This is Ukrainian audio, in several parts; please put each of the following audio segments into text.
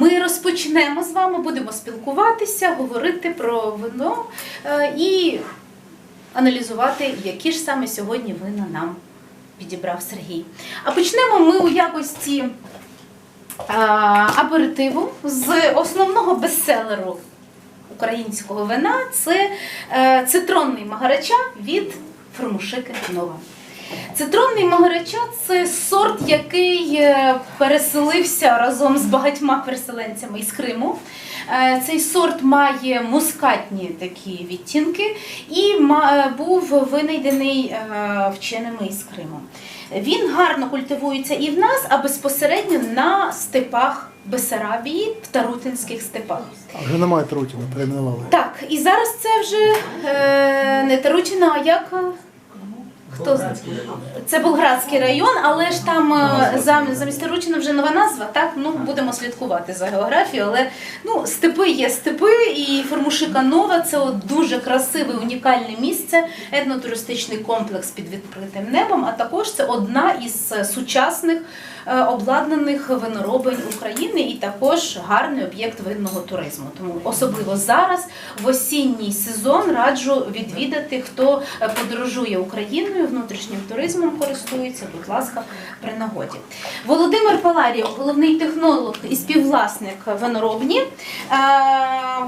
Ми розпочнемо з вами, будемо спілкуватися, говорити про вино е, і аналізувати, які ж саме сьогодні вина нам підібрав Сергій. А почнемо ми у якості аперитиву з основного бестселеру українського вина це е, цитронний магарача від Формушики Нова. Цитронний магарача це сорт, який е, переселився разом з багатьма переселенцями із Криму. Е, Цей сорт має мускатні такі відтінки і е, був винайдений вченими із Криму. Він гарно культивується і в нас, а безпосередньо на степах Бесарабії, в Тарутинських степах. А вже немає Трутіна, перейменували. Так, і зараз це вже е, не Тарутіна, а як. Хто знає? Це Болградський район, але ж там е, замість Тарутіна вже нова назва, так? Ну, будемо слідкувати за географією, але ну, степи є степи, і Формушика Нова це от дуже красиве, унікальне місце, етнотуристичний комплекс під відкритим небом, а також це одна із е, сучасних обладнаних виноробень України і також гарний об'єкт винного туризму. Тому особливо зараз, в осінній сезон, раджу відвідати, хто е, подорожує Україною, внутрішнім туризмом користується, будь ласка, при нагоді. Володимир Паларів, головний технолог і співвласник виноробні, е,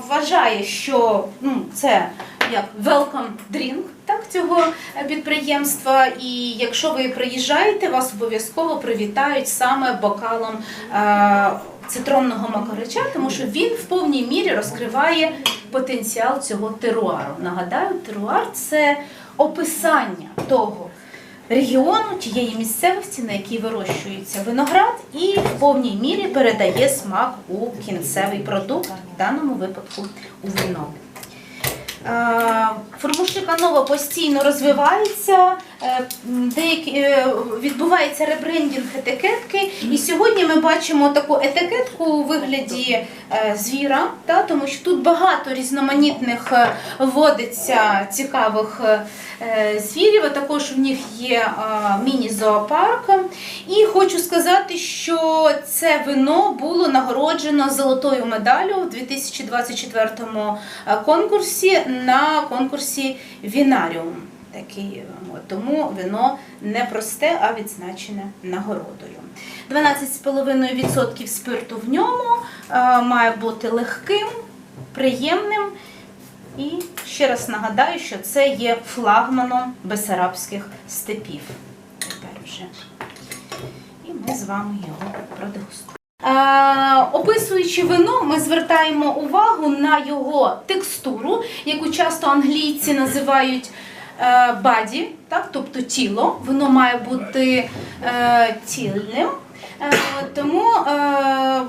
вважає, що ну, це як welcome drink так, цього підприємства. І якщо ви приїжджаєте, вас обов'язково привітають саме бокалом е, цитронного макарича, тому що він в повній мірі розкриває потенціал цього теруару. Нагадаю, теруар це описання того. Регіону тієї місцевості, на якій вирощується виноград, і в повній мірі передає смак у кінцевий продукт, в даному випадку у вино. Е, нова постійно розвивається, е, деякі, е, відбувається ребрендінг етикетки. І сьогодні ми бачимо таку етикетку у вигляді звіра, та, тому що тут багато різноманітних вводиться цікавих звірів, а також в них є міні-зоопарк. І хочу сказати, що це вино було нагороджено золотою медаллю у 2024 е, конкурсі на конкурсі Вінаріум. Такий, е, тому вино не просте, а відзначене нагородою. 12,5% спирту в ньому е, має бути легким, приємним. І ще раз нагадаю, що це є флагманом бесарабських степів. Тепер вже. І ми з вами його продегустуємо. Е, описуючи вино, ми звертаємо увагу на його текстуру, яку часто англійці називають е, баді, так, тобто тіло. Воно має бути е, цільним. Е, тому е,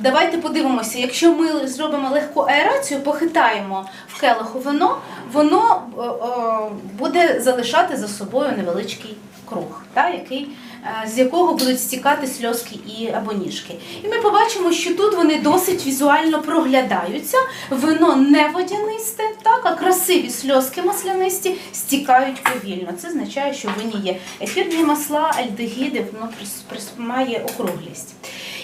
давайте подивимося, якщо ми зробимо легку аерацію, похитаємо в келиху вино, воно е, е, буде залишати за собою невеличкий круг, так, який з якого будуть стікати сльозки і або ніжки. І ми побачимо, що тут вони досить візуально проглядаються. Вино не водянисте, так, а красиві сльозки маслянисті стікають повільно. Це означає, що в вині є ефірні масла, альдегіди, воно має округлість.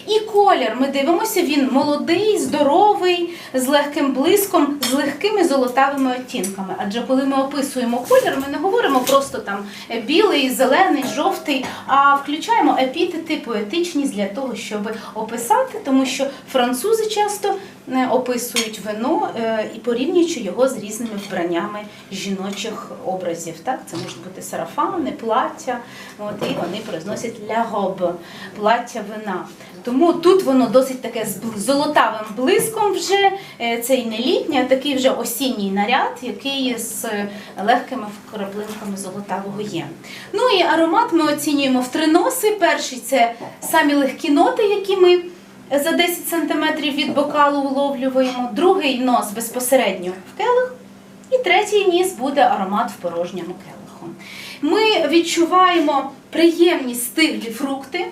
І колір, ми дивимося, він молодий, здоровий, з легким блиском, з легкими золотавими оттінками. Адже коли ми описуємо колір, ми не говоримо просто там білий, зелений, жовтий, а включаємо епітети, поетичність для того, щоб описати, тому що французи часто описують вино е, і порівнюючи його з різними вбраннями жіночих образів. Так? Це можуть бути сарафани, плаття, от, і вони произносять ля robe, плаття вина. Тому тут воно досить таке з золотавим блиском вже. Е, Це і не літній, а такий вже осінній наряд, який з легкими вкраплинками золотавого є. Ну і аромат ми оцінюємо в три носи. Перший це самі легкі ноти, які ми за 10 см від бокалу уловлюємо. Другий нос безпосередньо в келих. І третій ніс буде аромат в порожньому келиху. Ми відчуваємо приємні стиглі фрукти,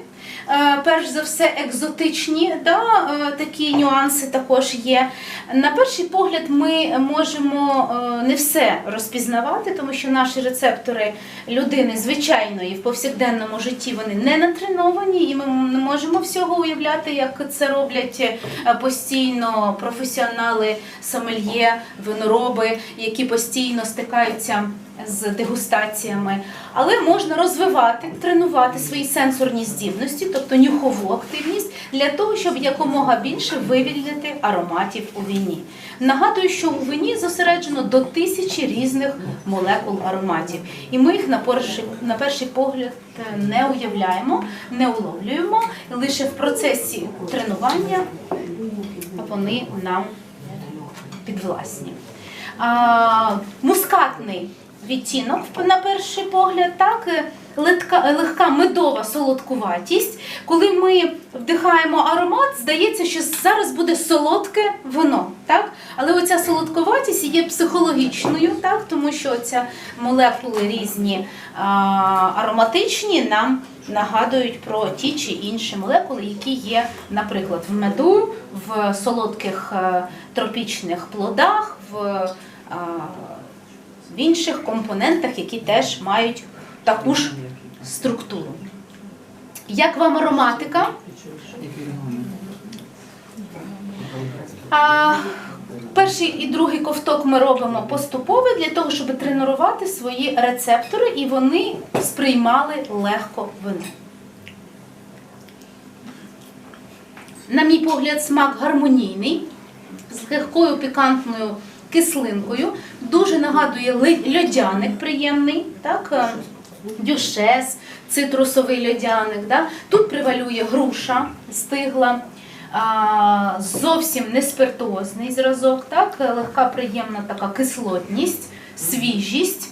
Перш за все, екзотичні, да, е, такі нюанси також є. На перший погляд, ми можемо е, не все розпізнавати, тому що наші рецептори людини звичайної в повсякденному житті вони не натреновані, і ми не можемо всього уявляти, як це роблять е, постійно професіонали, сомельє, винороби, які постійно стикаються з дегустаціями, але можна розвивати, тренувати свої сенсорні здібності, тобто нюхову активність, для того, щоб якомога більше вивільнити ароматів у віні. Нагадую, що у вині зосереджено до тисячі різних молекул ароматів, і ми їх на перший, на перший погляд е, не уявляємо, не уловлюємо. Лише в процесі тренування вони нам підвласні. А, мускатний відтінок на перший погляд, так, е, легка, легка медова солодкуватість. Коли ми вдихаємо аромат, здається, що зараз буде солодке вино. Так? Але оця солодкуватість є психологічною, так? тому що ця молекули різні а, ароматичні нам нагадують про ті чи інші молекули, які є, наприклад, в меду, в солодких е, тропічних плодах, в, а, в інших компонентах, які теж мають таку ж структуру. Як вам ароматика? А, перший і другий ковток ми робимо поступово для того, щоб тренувати свої рецептори, і вони сприймали легко вино. На мій погляд, смак гармонійний, з легкою пікантною кислинкою. Дуже нагадує льодяник приємний, так? е, дюшес, цитрусовий льодяник. Да? Тут превалює груша стигла. Зовсім не спиртуозний зразок, так? легка приємна така кислотність, свіжість.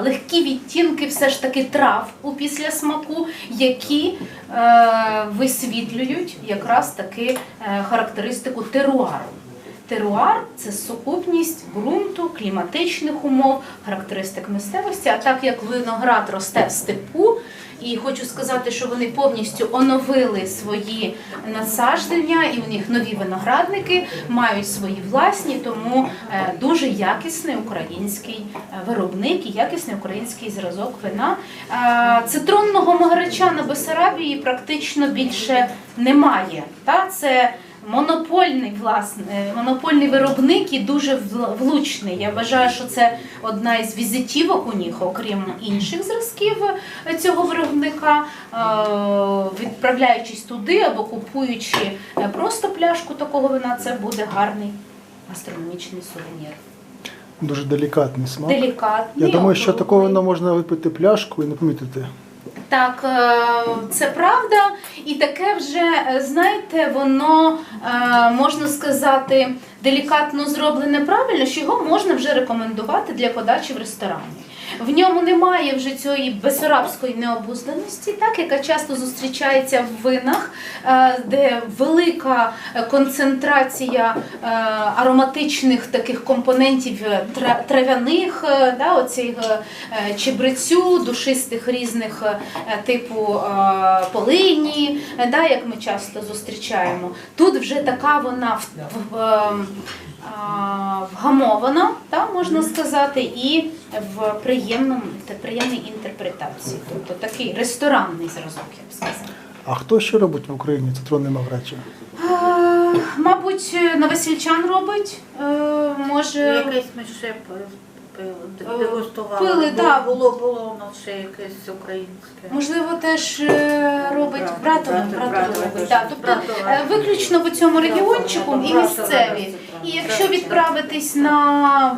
Легкі відтінки все ж таки трав у післясмаку, які е, висвітлюють якраз таки е, характеристику теруару. Теруар це сукупність ґрунту, кліматичних умов, характеристик місцевості. А так як виноград росте в степу, і хочу сказати, що вони повністю оновили свої насадження, і у них нові виноградники мають свої власні, тому е, дуже якісний український е, виробник і якісний український зразок вина. Е, Цитронного магарича на Бесарабії практично більше немає. Та? Це монопольний власне, монопольний виробник і дуже влучний. Я вважаю, що це одна із візитівок у них, окрім інших зразків е, цього виробника. Е, Відправляючись туди або купуючи е, просто пляшку такого вина, це буде гарний гастрономічний сувенір. Дуже делікатний смак. Делікатний. Я думаю, що такого вина можна випити пляшку і не помітити. Так, е, це правда, і таке вже, е, знаєте, воно е, можна сказати делікатно зроблене правильно, що його можна вже рекомендувати для подачі в ресторані. В ньому немає вже цієї бесарабської необузданості, так, яка часто зустрічається в винах, е, де велика концентрація е, ароматичних таких компонентів е, тра- трав'яних, да, оцих чебрецю, душистих різних типу полині, да, як ми часто зустрічаємо. Тут вже така вона в, в, вгамована, та, можна сказати, і в приємному, та- приємній інтерпретації. Тобто такий ресторанний зразок, я б сказала. А хто ще робить в Україні цитронне маграча? А, Мабуть, новосільчан робить, е, може. Якесь ми ще Е, дегустували. пили, так. Було, було у нас ще якесь українське. Можливо, теж е, робить Брат, братове, брат, братове братове, робить. Так, тобто виключно в цьому регіончику і місцеві. І якщо відправитись на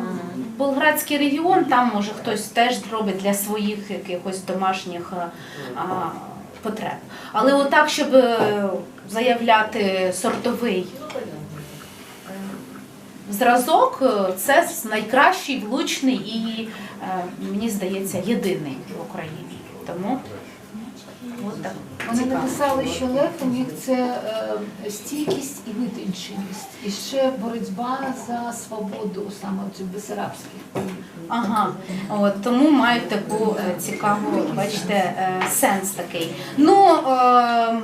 Болградський регіон, там може хтось теж робить для своїх якихось домашніх е, потреб. Але отак, щоб е, заявляти сортовий е, зразок, це найкращий, влучний і, мені здається, єдиний в Україні. Тому от так. Вони написали, що лев у них це е, стійкість і витонченість, і ще боротьба за свободу саме цю бесарабських. Ага, от тому мають таку е, цікаву, бачите, е, сенс такий. Ну е,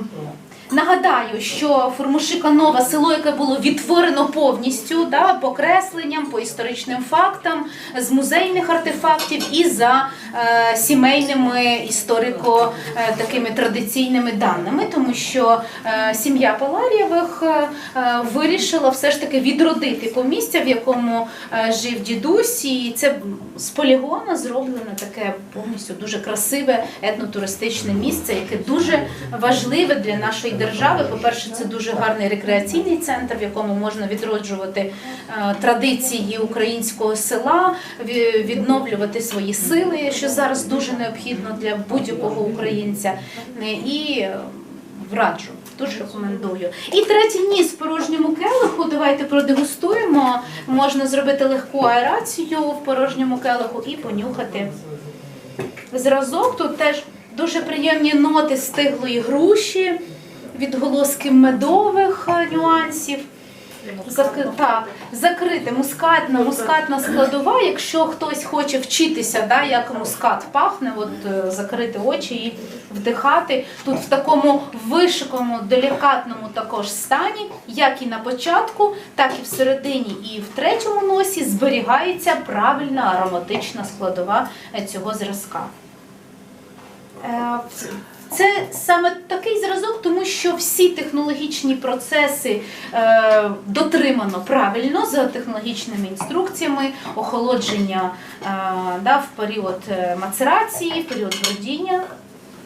нагадаю, що Формушика нове село, яке було відтворено повністю, да, по кресленням, по історичним фактам, з музейних артефактів і за е, сімейними історико е, традиційними даними, тому що е, сім'я Паларієвих е, е, вирішила все ж таки відродити помістя, в якому е, жив дідусь, і це з полігона зроблено таке повністю дуже красиве етнотуристичне місце, яке дуже важливе для нашої держави. По-перше, це дуже гарний рекреаційний центр, в якому можна відроджувати е, традиції українського села, відновлювати свої сили, що зараз дуже необхідно для будь-якого українця. Е, І е, враджу. Дуже рекомендую. І третій ніс в порожньому келиху. Давайте продегустуємо. Можна зробити легку аерацію в порожньому келиху і понюхати. Зразок тут теж дуже приємні ноти стиглої груші, відголоски медових е, нюансів. Зак... Так, закрите, мускатна, мускатна складова. Якщо хтось хоче вчитися, да, як мускат пахне, от е, закрити очі і вдихати. Тут в такому вишикому, делікатному також стані, як і на початку, так і всередині, і в третьому носі зберігається правильна ароматична складова е, цього зразка. Е, Це саме такий зразок, тому що всі технологічні процеси е, дотримано правильно за технологічними інструкціями, охолодження е, да, в період е, мацерації, в період бродіння.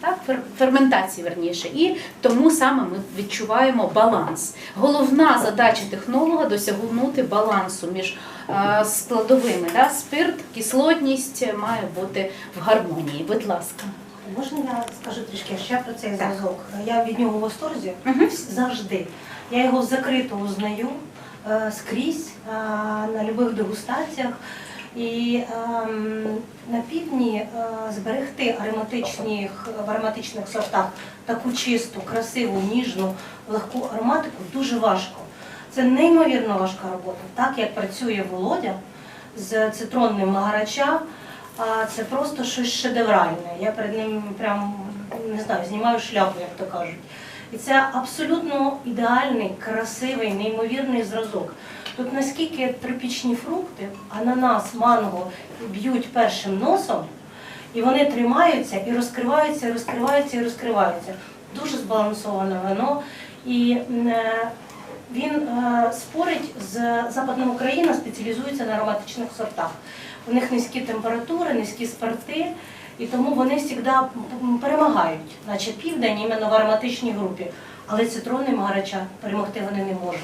Так, фер- ферментації верніше, і тому саме ми відчуваємо баланс. Головна задача технолога досягнути балансу між е, складовими. Да? Спирт, кислотність має бути в гармонії. Будь ласка. Можна я скажу трішки ще про цей зразок? Я від нього в восторзі завжди. Я його закрито узнаю е, скрізь е, на будь-яких дегустаціях. І ем, на півдні е, зберегти ароматичних, в ароматичних сортах таку чисту, красиву, ніжну, легку ароматику дуже важко. Це неймовірно важка робота. Так як працює Володя з цитронним магарача, а це просто щось шедевральне. Я перед ним прям не знаю, знімаю шляпу, як то кажуть. І це абсолютно ідеальний, красивий, неймовірний зразок. Тут наскільки тропічні фрукти, ананас, манго б'ють першим носом, і вони тримаються і розкриваються, і розкриваються, і розкриваються. Дуже збалансоване вино. І е, він е, спорить з Западна Україна, спеціалізується на ароматичних сортах. У них низькі температури, низькі спирти, і тому вони завжди перемагають, наче південь іменно в ароматичній групі. Але цитрони магарача перемогти вони не можуть.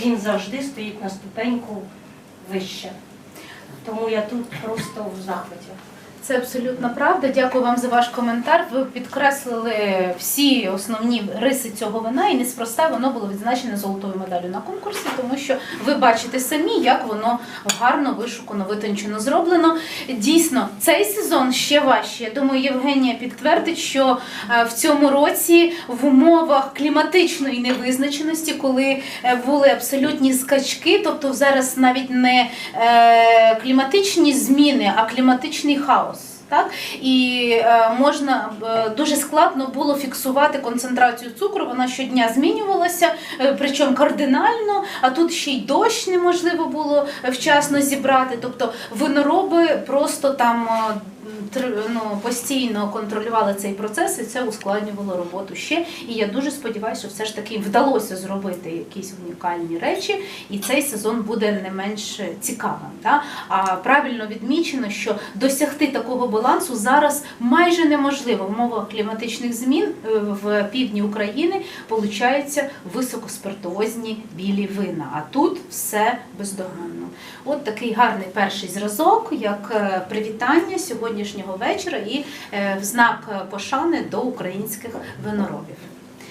Він завжди стоїть на ступеньку вище. Тому я тут просто в захваті. Це абсолютно правда. Дякую вам за ваш коментар. Ви підкреслили всі основні риси цього вина, і неспроста воно було відзначене золотою медаллю на конкурсі, тому що ви бачите самі, як воно гарно вишукано, витончено зроблено. Дійсно, цей сезон ще важче. Я думаю, Євгенія підтвердить, що е, в цьому році в умовах кліматичної невизначеності, коли е, були абсолютні скачки, тобто зараз навіть не е, кліматичні зміни, а кліматичний хаос. Так і е, можна е, дуже складно було фіксувати концентрацію цукру. Вона щодня змінювалася, е, причому кардинально. А тут ще й дощ неможливо було вчасно зібрати. Тобто винороби просто там ну, постійно контролювали цей процес, і це ускладнювало роботу ще. І я дуже сподіваюся, що все ж таки вдалося зробити якісь унікальні речі, і цей сезон буде не менш цікавим. Да? А правильно відмічено, що досягти такого балансу зараз майже неможливо в умовах кліматичних змін е, в півдні України получаються високоспиртуозні білі вина. А тут все бездоганно. От такий гарний перший зразок, як е, привітання сьогоднішнього вечора і е, в знак пошани до українських виноробів.